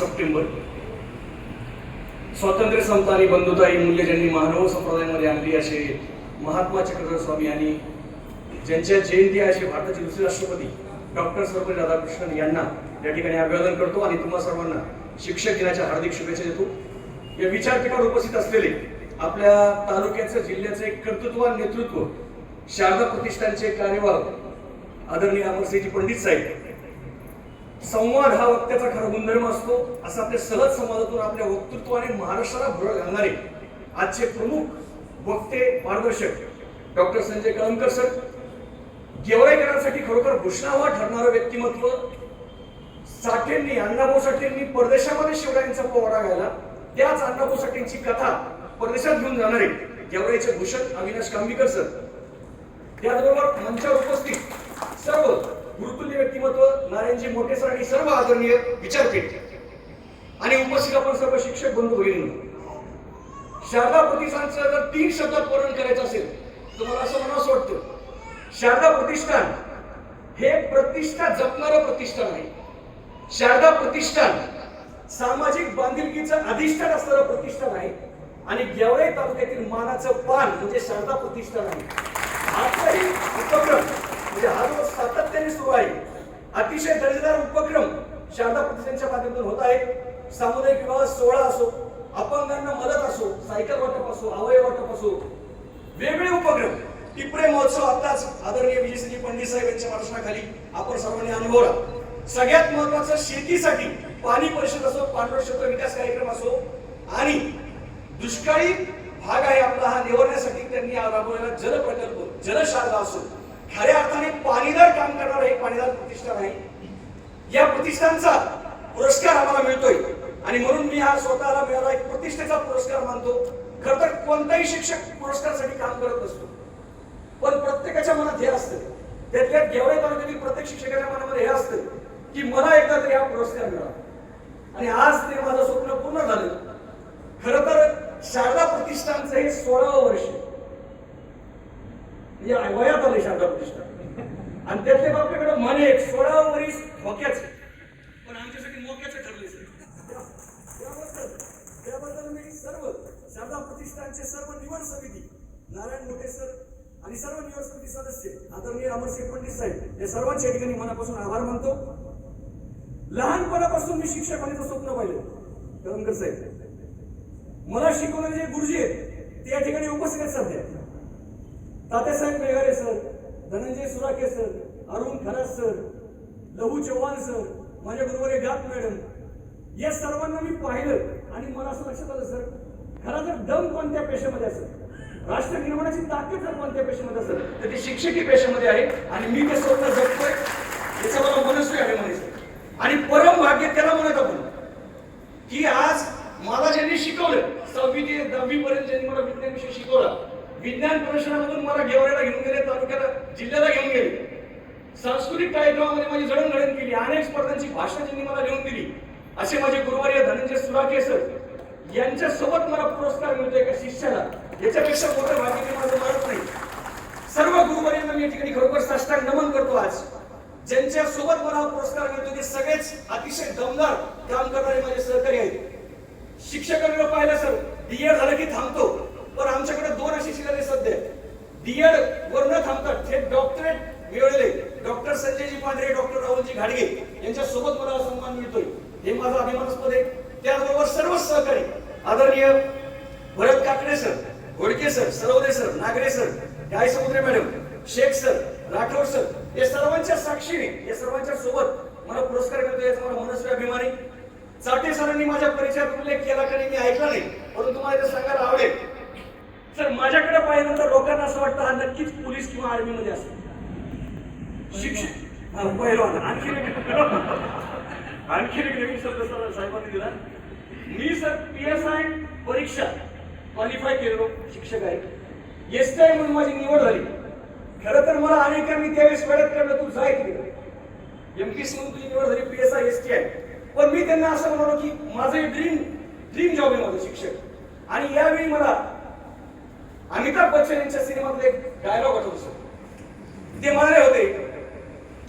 September. स्वातंत्र्य समता आणि बंधुता ही मूल्य ज्यांनी मानव संप्रदायामध्ये आणली असे महात्मा चक्रधर स्वामी आणि ज्यांच्या जयंती असे भारताचे दुसरे राष्ट्रपती डॉक्टर सर्वपल्ली राधाकृष्णन यांना या ठिकाणी अभिवादन करतो आणि तुम्हा सर्वांना शिक्षक दिनाच्या हार्दिक शुभेच्छा देतो. या विचारपीठावर उपस्थित असलेले आपल्या तालुक्याचं जिल्ह्याचं एक कर्तृत्व नेतृत्व शारदा प्रतिष्ठानचे कार्यवाह आदरणीय अमरसिंहजी पंडित साहेब संवाद हा वक्त्याचा खरा गुणधर्म असतो. असं आपल्या सहज संवादातून आपल्या वक्तृत्वाने महाराष्ट्राला भर घालणारे आजचे प्रमुख वक्ते मार्गदर्शक डॉक्टर संजय कळमकर सर. गेवराईकरांसाठी खरोखर भूषणावा ठरणारं व्यक्तिमत्व साठेंनी अण्णाभाऊ साठेंनी परदेशामध्ये शिवरायांचा पोवाडा गायला त्याच अण्णाभाऊ साठेंची कथा परदेशात घेऊन जाणारे गेवराईचे भूषण अविनाश कांबीकर सर. त्याचबरोबर मंचावर उपस्थित सर्व गुरुतुल्य व्यक्तिमत्व नारायणजी मोठे सर आणि सर्व आदरणीय विचारपीठ आणि उपस्थित आपण सर्व शिक्षक बंधू भगिनी शारदा प्रतिष्ठानचं जर तीन शब्दात वर्णन करायचं असेल तर तुम्हाला असं म्हणावं वाटतं शारदा प्रतिष्ठान हे प्रतिष्ठा जपणारं प्रतिष्ठान आहे. शारदा प्रतिष्ठान सामाजिक बांधिलकीचं अधिष्ठान असणारं प्रतिष्ठान आहे. आणि गेवळे तालुक्यातील मानाचं पान म्हणजे शारदा प्रतिष्ठान आहे. आजचाही उपक्रम म्हणजे हा जो सातत्याने सुरू आहे अतिशय दर्जेदार उपक्रम शारदा प्रतिष्ठानच्या माध्यमातून होत आहे. सामुदायिक विवाह सोहळा असो अपंगांना मदत असो सायकल वाटप असो अवयव वाटप असो वेगळे उपक्रम. टिपरे महोत्सव आताच आदरणीय विजयसिंह पंडित साहेब यांच्या मार्गदर्शनाखाली आपण सर्वांनी अनुभवला. सगळ्यात महत्वाचं शेतीसाठी पाणी परिषद असो पांढर क्षेत्र विकास कार्यक्रम असो आणि दुष्काळी भाग आहे आपला हा निवडण्यासाठी त्यांनी राबवलेला जल प्रकल्प जलशारदा असो. खऱ्या अर्थाने पाणीदार काम करणार हे पाणीदार प्रतिष्ठान आहे. या प्रतिष्ठानचा पुरस्कार आम्हाला मिळतोय. आणि म्हणून मी हा स्वतःला मिळाला एक प्रतिष्ठेचा पुरस्कार मानतो. खर तर कोणताही शिक्षक पुरस्कारासाठी काम करत नसतो. पण प्रत्येकाच्या मनात हे असतं. त्यातल्या गेवळे तालुक्यातील प्रत्येक शिक्षकाच्या मनामध्ये हे असतं की मला एकदा तरी हा पुरस्कार मिळाला आणि आज ते माझं स्वप्न पूर्ण झालं. खर तर शारदा प्रतिष्ठानचं हे सोळावं वर्ष म्हणजे वयात आले शारदा आणि त्यातले बापल्याकडे मन एक सोळा वरीस मोक्याच पण आमच्यासाठी मोक्याचे ठरले त्याबद्दल त्याबद्दल मी सर्व शारदा प्रतिष्ठानचे सर्व निवड समिती नारायण मोठे सर आणि सर्व निवड समिती सदस्य आदरणीय अमरसिंह पंडित साहेब या सर्वांच्या ठिकाणी मनापासून आभार मानतो. लहानपणापासून मी शिक्षक होण्याचं स्वप्न पाहिलं. करमकर साहेब मला शिकवणारे जे गुरुजी आहेत ते या ठिकाणी उपस्थित आहेत सध्या. Tatyasaheb Meghare sir Dhananjay Surake sir Arun Kharat sir Lahu Chavan sir माझ्या बरोबर गात मॅडम. या सर्वांना मी पाहिलं आणि मला असं लक्षात आलं सर खरा तर दम कोणत्या पेशामध्ये असेल राष्ट्र निर्माणाची ताकद जर कोणत्या पेशामध्ये असेल तर ती शिक्षकी पेशामध्ये आहे आणि मी ते स्वतः जगतोय याचा मला मनस्वी आहे म्हणायचं आणि परम भाग्य त्याला म्हणत आपण की आज मला ज्यांनी शिकवलं सहावी ते दहावी पर्यंत ज्यांनी मला विज्ञान विषय शिकवला विज्ञान प्रदर्शनामधून मला गेवऱ्याला घेऊन गेले तालुक्याला जिल्ह्याला घेऊन गेले. सांस्कृतिक कार्यक्रमामध्ये माझी जडणघडण केली अनेक स्पर्धांची भाषा त्यांनी मला घेऊन दिली. असे माझे गुरुवारी धनंजय सुराके सर यांच्या सोबत मला पुरस्कार मिळतोय एका शिष्याला. याच्यापेक्षा मोठं भाग्य माझं मानत नाही. सर्व गुरुवार्यांना मी या ठिकाणी खरोखर साष्टांग नमन करतो आज. ज्यांच्या सोबत मला हा पुरस्कार मिळतो ते सगळेच अतिशय दमदार काम करणारे माझे सहकारी आहेत. शिक्षकांकडे पाहिलं सर डीएड झालं की थांबतो. पण आमच्याकडे दोन अशी शिलाले सध्या डीएड वर न थांबतात थेट डॉक्टरेट मिळवले डॉक्टर संजयजी पांढरे डॉक्टर राहुलजी घाडगे यांच्या सोबत मला सन्मान मिळतोय. हे माझा अभिमानास्पद आहे. त्याचबरोबर सर्व सहकारी आदरणीय Bharat Kakade sir Ghodke sir Sarwade sir Nagare sir गाय Samudre madam Shaikh sir Rathod sir या सर्वांच्या साक्षीने या सर्वांच्या सोबत मला पुरस्कार मिळतो याचा मला मनस्वी अभिमान आहे. चाटे सरांनी माझ्या परिचयात उल्लेख केला का नाही मी ऐकला नाही. परंतु मला इथं सांगायला आवडेल. सर माझ्याकडे पाहिल्यानंतर लोकांना असं वाटतं हा नक्कीच पोलीस किंवा आर्मीमध्ये असेल. शिक्षक पहिलवान आणखी आणखी एक नवीन शब्द सर साहेबांनी दिला. मी सर पी एस आय परीक्षा क्वालिफाय केलेलो शिक्षक आहे. एस टी आय म्हणून माझी निवड झाली. खरं तर मला अनेकांनी त्यावेळेस वेळेत काढलं तू जाय तिकडे एम पी सी म्हणून तुझी निवड झाली P S I S T I पण मी त्यांना असं म्हणालो की माझं ड्रीम ड्रीम जॉब आहे माझं शिक्षक. आणि यावेळी मला अमिताभ बच्चन यांच्या सिनेमातले डायलॉग आठवतो ते म्हणाले होते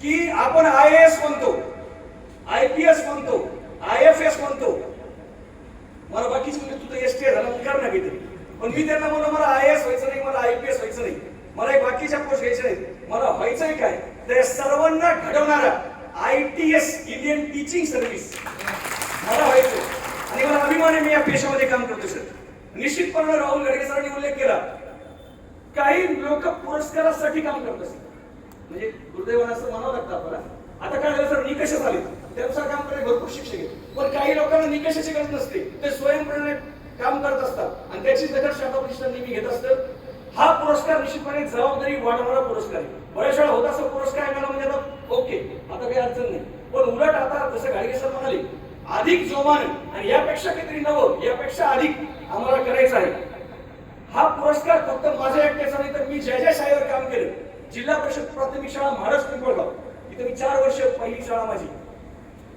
की आपण आय ए एस म्हणतो आय पी एस म्हणतो आय एफ एस म्हणतो. मला बाकीच म्हणजे तुझं एस टी झाला कर ना घेते पण मी त्यांना म्हणलं मला आय एस व्हायचं नाही मला आय पी एस व्हायचं नाही. मला एक बाकीच्या पोस्ट घ्यायचे नाही मला व्हायचंय काय? तर सर्वांना घडवणारा I T S Indian teaching service मला व्हायचं आणि मला अभिमान आहे मी या पेशामध्ये काम करतो सर. निश्चितपणे राहुल गडगे सरांनी उल्लेख केला. काही लोक पुरस्कारासाठी काम करत असतात. म्हणजे दुर्दैवानं असं म्हणावं लागतं आपल्याला. आता काय झालं सर? निकष झाले. त्यानुसार काम करणे भरपूर शिक्षक आहेत. पण काही लोकांना निकषाची गरज नसते. ते स्वयंप्रेरणे काम करत असतात. आणि त्याची दखल शाखा प्रतिष्ठान नेहमी घेत असतं. हा पुरस्कार निश्चितपणे जबाबदारी वाढवणारा पुरस्कार आहे. बऱ्याच वेळा होत असं पुरस्कार मला म्हणजे आता ओके आता काही अडचण नाही. पण उलट आता जसं गाडगे सर म्हणाले अधिक जोमान आणि यापेक्षा काहीतरी नवं यापेक्षा अधिक आम्हाला करायचं आहे. हा पुरस्कार फक्त माझ्या एकट्याचा नाही तर मी ज्या ज्या शाळेवर काम केलं. जिल्हा परिषद प्राथमिक शाळा महाराष्ट्र पिंपळगाव. इथे मी चार वर्ष पहिली शाळा माझी.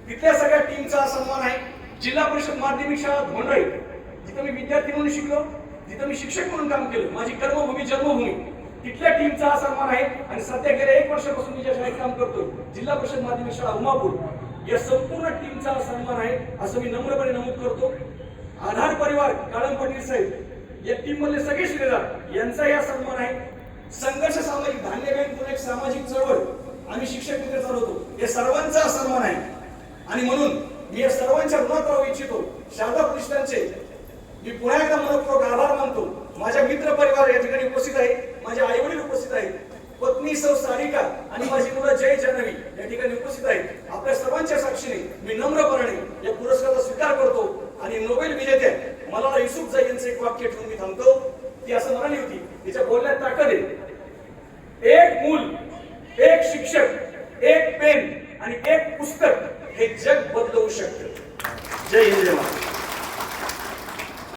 तिथल्या सगळ्या टीमचा सन्मान आहे. जिल्हा परिषद माध्यमिक शाळा धोंडळे जिथं मी विद्यार्थी म्हणून शिकलो. जिथं मी शिक्षक म्हणून काम केलं. माझी कर्मभूमी जन्मभूमी. तिथल्या टीमचा हा सन्मान आहे. आणि सध्या गेल्या एक वर्षापासून मी ज्या शाळेत काम करतोय जिल्हा परिषद माध्यमिक शाळा उमापूर. या संपूर्ण टीमचा सन्मान आहे असं मी नम्रपणे नमूद करतो. आधार परिवार काळम पाटील साहेब या टीम मधले सगळे शिलेदार यांचा या सन्मान आहे. संघर्ष सामाजिक धान्य बँक म्हणून एक सामाजिक चळवळ आम्ही शिक्षक मित्र चालवतो. हे सर्वांचा सन्मान आहे. आणि म्हणून मी या सर्वांच्या ऋणात राहू इच्छितो. शारदा प्रतिष्ठानचे मी पुन्हा एकदा मनपूर्वक आभार मानतो. माझ्या मित्र परिवार या ठिकाणी उपस्थित आहे. माझे आई वडील उपस्थित आहेत. पत्नी सौ सारिका आणि माझी मुलं जय